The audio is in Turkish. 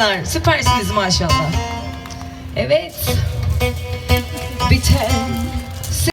kızlar. Süpersiniz maşallah. Evet. Biten